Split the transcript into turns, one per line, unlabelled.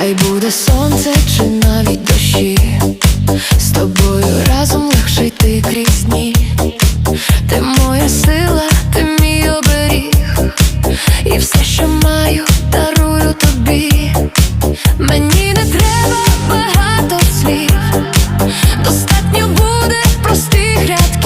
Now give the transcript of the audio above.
Хай буде сонце чи навіть дощі, з тобою разом легше йти крізь дні. Ти моя сила, ти мій оберіг, і все, що маю, дарую тобі. Мені не треба багато слів, достатньо буде простих рядків.